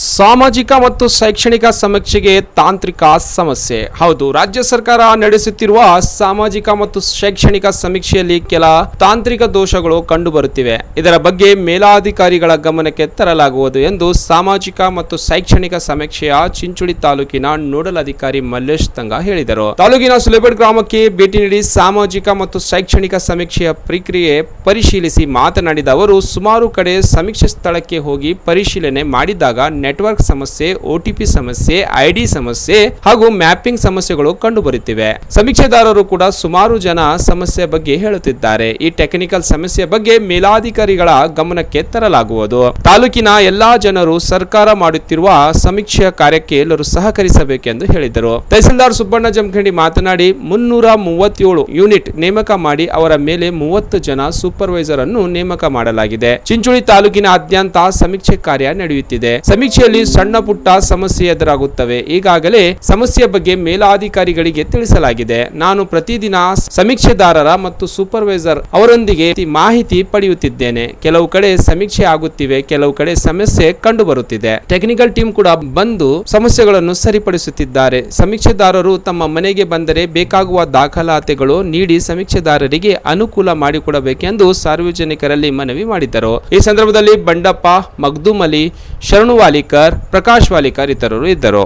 ಸಾಮಾಜಿಕ ಮತ್ತು ಶೈಕ್ಷಣಿಕ ಸಮೀಕ್ಷೆಗೆ ತಾಂತ್ರಿಕ ಸಮಸ್ಯೆ. ಹೌದು, ರಾಜ್ಯ ಸರ್ಕಾರ ನಡೆಸುತ್ತಿರುವ ಸಾಮಾಜಿಕ ಮತ್ತು ಶೈಕ್ಷಣಿಕ ಸಮೀಕ್ಷೆಯಲ್ಲಿ ಕೆಲ ತಾಂತ್ರಿಕ ದೋಷಗಳು ಕಂಡುಬರುತ್ತಿವೆ. ಇದರ ಬಗ್ಗೆ ಮೇಲಾಧಿಕಾರಿಗಳ ಗಮನಕ್ಕೆ ತರಲಾಗುವುದು ಎಂದು ಸಾಮಾಜಿಕ ಮತ್ತು ಶೈಕ್ಷಣಿಕ ಸಮೀಕ್ಷೆಯ ಚಿಂಚುಳಿ ತಾಲೂಕಿನ ನೋಡಲ್ ಅಧಿಕಾರಿ ಮಲ್ಲೇಶ್ ತಂಗ ಹೇಳಿದರು. ತಾಲೂಕಿನ ಸುಲೇಬೆಡ್ ಗ್ರಾಮಕ್ಕೆ ಭೇಟಿ ನೀಡಿ ಸಾಮಾಜಿಕ ಮತ್ತು ಶೈಕ್ಷಣಿಕ ಸಮೀಕ್ಷೆಯ ಪ್ರಕ್ರಿಯೆ ಪರಿಶೀಲಿಸಿ ಮಾತನಾಡಿದ ಅವರು, ಸುಮಾರು ಕಡೆ ಸಮೀಕ್ಷೆ ಸ್ಥಳಕ್ಕೆ ಹೋಗಿ ಪರಿಶೀಲನೆ ಮಾಡಿದಾಗ ನೆಟ್ವರ್ಕ್ ಸಮಸ್ಯೆ ಒಟಿಪಿ ಸಮಸ್ಯೆ ಐಡಿ ಸಮಸ್ಯೆ ಹಾಗೂ ಮ್ಯಾಪಿಂಗ್ ಸಮಸ್ಯೆಗಳು ಕಂಡುಬರುತ್ತಿವೆ. ಸಮೀಕ್ಷೆದಾರರು ಕೂಡ ಸುಮಾರು ಜನ ಸಮಸ್ಯೆ ಬಗ್ಗೆ ಹೇಳುತ್ತಿದ್ದಾರೆ. ಈ ಟೆಕ್ನಿಕಲ್ ಸಮಸ್ಯೆ ಬಗ್ಗೆ ಮೇಲಾಧಿಕಾರಿಗಳ ಗಮನಕ್ಕೆ ತರಲಾಗುವುದು. ತಾಲೂಕಿನ ಎಲ್ಲಾ ಜನರು ಸರ್ಕಾರ ಮಾಡುತ್ತಿರುವ ಸಮೀಕ್ಷೆಯ ಕಾರ್ಯಕ್ಕೆ ಎಲ್ಲರೂ ಸಹಕರಿಸಬೇಕೆಂದು ಹೇಳಿದರು. ತಹಸೀಲ್ದಾರ್ ಸುಬ್ಬಣ್ಣ ಜಮಖಂಡಿ ಮಾತನಾಡಿ, ಮುನ್ನೂರ ಮೂವತ್ತೇಳು ಯೂನಿಟ್ ನೇಮಕ ಮಾಡಿ ಅವರ ಮೇಲೆ ಮೂವತ್ತು ಜನ ಸೂಪರ್ವೈಸರ್ ಅನ್ನು ನೇಮಕ ಮಾಡಲಾಗಿದೆ. ಚಿಂಚೋಳಿ ತಾಲೂಕಿನಾದ್ಯಂತ ಸಮೀಕ್ಷೆ ಕಾರ್ಯ ನಡೆಯುತ್ತಿದೆ. ಸಮೀಕ್ಷೆಯಲ್ಲಿ ಸಣ್ಣ ಪುಟ್ಟ ಸಮಸ್ಯೆ ಎದುರಾಗುತ್ತವೆ. ಈಗಾಗಲೇ ಸಮಸ್ಯೆ ಬಗ್ಗೆ ಮೇಲಾಧಿಕಾರಿಗಳಿಗೆ ತಿಳಿಸಲಾಗಿದೆ. ನಾನು ಪ್ರತಿದಿನ ಸಮೀಕ್ಷೆದಾರರ ಮತ್ತು ಸೂಪರ್ವೈಸರ್ ಅವರೊಂದಿಗೆ ಮಾಹಿತಿ ಪಡೆಯುತ್ತಿದ್ದೇನೆ. ಕೆಲವು ಕಡೆ ಸಮೀಕ್ಷೆ ಆಗುತ್ತಿವೆ, ಕೆಲವು ಕಡೆ ಸಮಸ್ಯೆ ಕಂಡು ಬರುತ್ತಿದೆ ಟೆಕ್ನಿಕಲ್ ಟೀಮ್ ಕೂಡ ಬಂದು ಸಮಸ್ಯೆಗಳನ್ನು ಸರಿಪಡಿಸುತ್ತಿದ್ದಾರೆ. ಸಮೀಕ್ಷೆದಾರರು ತಮ್ಮ ಮನೆಗೆ ಬಂದರೆ ಬೇಕಾಗುವ ದಾಖಲಾತಿಗಳು ನೀಡಿ ಸಮೀಕ್ಷೆದಾರರಿಗೆ ಅನುಕೂಲ ಮಾಡಿಕೊಡಬೇಕೆಂದು ಸಾರ್ವಜನಿಕರಲ್ಲಿ ಮನವಿ ಮಾಡಿದ್ದರು. ಈ ಸಂದರ್ಭದಲ್ಲಿ ಬಂಡಪ್ಪ, ಮಗ್ದುಮಲಿ ಅಲಿ ಶರಣು ವಾಲಿಕರ್, ಪ್ರಕಾಶ್ ವಾಲಿಕರ್ ಇತರರು ಇದ್ದರು.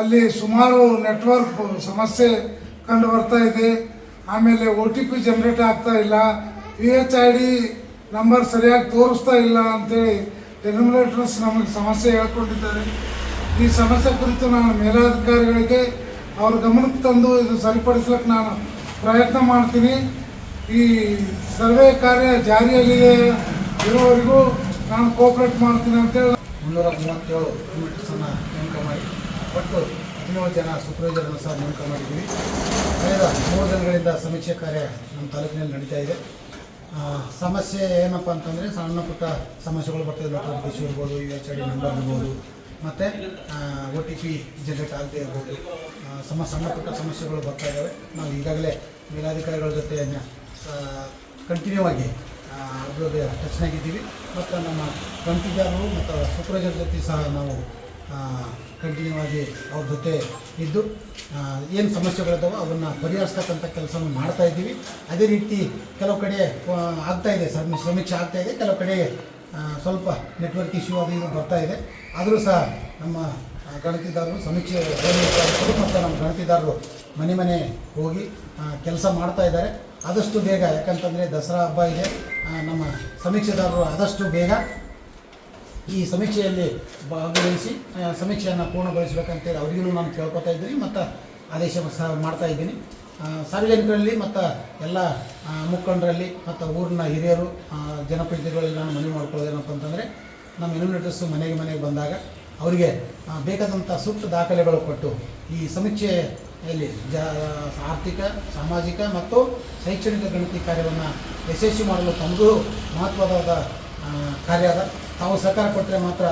ಅಲ್ಲಿ ಸುಮಾರು ನೆಟ್ವರ್ಕ್ ಸಮಸ್ಯೆ ಕಂಡು ಬರ್ತಾ ಇದೆ. ಆಮೇಲೆ ಒ ಟಿ ಪಿ ಜನ್ರೇಟ್ ಆಗ್ತಾ ಇಲ್ಲ. U H I D number ಸರಿಯಾಗಿ ತೋರಿಸ್ತಾ ಇಲ್ಲ ಅಂತೇಳಿ ಎನ್ಯುಮಿನೇಟರ್ಸ್ ನಮಗೆ ಸಮಸ್ಯೆ ಹೇಳ್ಕೊಂಡಿದ್ದಾರೆ ಈ ಸಮಸ್ಯೆ ಕುರಿತು ನಾನು ಮೇಲಾಧಿಕಾರಿಗಳಿಗೆ ಅವ್ರ ಗಮನಕ್ಕೆ ತಂದು ಇದು ಸರಿಪಡಿಸ್ಲಿಕ್ಕೆ ನಾನು ಪ್ರಯತ್ನ ಮಾಡ್ತೀನಿ. ಈ ಸರ್ವೆ ಕಾರ್ಯ ಜಾರಿಯಲ್ಲಿದೆ ಇರೋವರೆಗೂ ನಾನು ಕೋಪ್ರೇಟ್ ಮಾಡ್ತೀನಿ ಅಂತೇಳಿ ಮುನ್ನೂರ ಮೂವತ್ತೇಳು ಯೂನಿಟ್ಸನ್ನು ನೇಮಕ ಮಾಡಿ. ಒಟ್ಟು ಹದಿನೇಳು ಜನ ಸೂಪರ್ವೈಸರನ್ನು ಸಹ ನೇಮಕ ಮಾಡಿದ್ದೀವಿ. ಕಳೆದ ಮೂರು ದಿನಗಳಿಂದ ಸಮೀಕ್ಷೆ ಕಾರ್ಯ ನಮ್ಮ ತಾಲೂಕಿನಲ್ಲಿ ನಡೀತಾ ಇದೆ. ಸಮಸ್ಯೆ ಏನಪ್ಪ ಅಂತಂದರೆ ಸಣ್ಣ ಪುಟ್ಟ ಸಮಸ್ಯೆಗಳು ಬರ್ತದೆ. ಡಾಕ್ಟರ್ ಡಿಶು ಇರ್ಬೋದು U H I D number ಇರ್ಬೋದು, ಮತ್ತು ಒ ಟಿ ಪಿ ಜನರೇಟ್ ಆಗದೆ ಇರ್ಬೋದು. ಸಮ, ಸಣ್ಣ ಪುಟ್ಟ ಸಮಸ್ಯೆಗಳು ಬರ್ತಾ ಇದ್ದಾವೆ ನಾವು ಈಗಾಗಲೇ ಮೇಲಾಧಿಕಾರಿಗಳ ಜೊತೆ ಕಂಟಿನ್ಯೂ ಆಗಿ ಜೊತೆ ಟಚ್ನಾಗಿದ್ದೀವಿ ಮತ್ತು ನಮ್ಮ ಗಂಟಿದಾರರು ಮತ್ತು ಸುಪ್ರಜರ್ ಜೊತೆ ಸಹ ನಾವು ಕಂಟಿನ್ಯೂ ಆಗಿ ಅವ್ರ ಜೊತೆ ಇದ್ದು ಏನು ಸಮಸ್ಯೆಗಳಿದಾವೆ ಅದನ್ನು ಪರಿಹರಿಸ್ತಕ್ಕಂಥ ಕೆಲಸವನ್ನು ಮಾಡ್ತಾ ಇದ್ದೀವಿ. ಅದೇ ರೀತಿ ಕೆಲವು ಕಡೆ ಆಗ್ತಾ ಇದೆ ಸರ್ ಸಮೀಕ್ಷೆ ಇದೆ. ಕೆಲವು ಕಡೆ ಸ್ವಲ್ಪ ನೆಟ್ವರ್ಕ್ ಇಶ್ಯೂ ಅದು ಇದು ಬರ್ತಾ ಇದೆ. ಆದರೂ ಸಹ ನಮ್ಮ ಗಣತಿದಾರರು ಸಮೀಕ್ಷೆ ಮತ್ತು ನಮ್ಮ ಗಣತಿದಾರರು ಮನೆ ಮನೆ ಹೋಗಿ ಕೆಲಸ ಮಾಡ್ತಾ ಇದ್ದಾರೆ. ಆದಷ್ಟು ಬೇಗ, ಯಾಕಂತಂದರೆ ದಸರಾ ಹಬ್ಬ ಇದೆ. ನಮ್ಮ ಸಮೀಕ್ಷೆದಾರರು ಆದಷ್ಟು ಬೇಗ ಈ ಸಮೀಕ್ಷೆಯಲ್ಲಿ ಭಾಗವಹಿಸಿ ಸಮೀಕ್ಷೆಯನ್ನು ಪೂರ್ಣಗೊಳಿಸಬೇಕಂತೇಳಿ ಅವರಿಗೂ ನಾನು ಕೇಳ್ಕೊತಾ ಇದ್ದೀನಿ. ಮತ್ತು ಆದೇಶ ಸಹ ಮಾಡ್ತಾ ಇದ್ದೀನಿ. ಸಾರ್ವಜನಿಕರಲ್ಲಿ ಮತ್ತು ಎಲ್ಲ ಮುಖಂಡರಲ್ಲಿ ಮತ್ತು ಊರಿನ ಹಿರಿಯರು ಜನಪ್ರತಿನಿಧಿಗಳಲ್ಲಿ ನಾನು ಮನವಿ ಮಾಡ್ಕೊಳ್ಳೋದೇನಪ್ಪ ಅಂತಂದರೆ, ನಮ್ಮ ಇನ್ವಿಟರ್ಸು ಮನೆಗೆ ಮನೆಗೆ ಬಂದಾಗ ಅವರಿಗೆ ಬೇಕಾದಂಥ ಸೂಕ್ತ ದಾಖಲೆಗಳು ಕೊಟ್ಟು ಈ ಸಮೀಕ್ಷೆಯಲ್ಲಿ ಜ, ಆರ್ಥಿಕ, ಸಾಮಾಜಿಕ ಮತ್ತು ಶೈಕ್ಷಣಿಕ ಗಣತಿ ಕಾರ್ಯವನ್ನು ಯಶಸ್ವಿ ಮಾಡಲು ತಮಗೂ ಮಹತ್ವದಾದ ಕಾರ್ಯ ಅದ. ತಾವು ಸಹಕಾರ ಕೊಟ್ಟರೆ ಮಾತ್ರ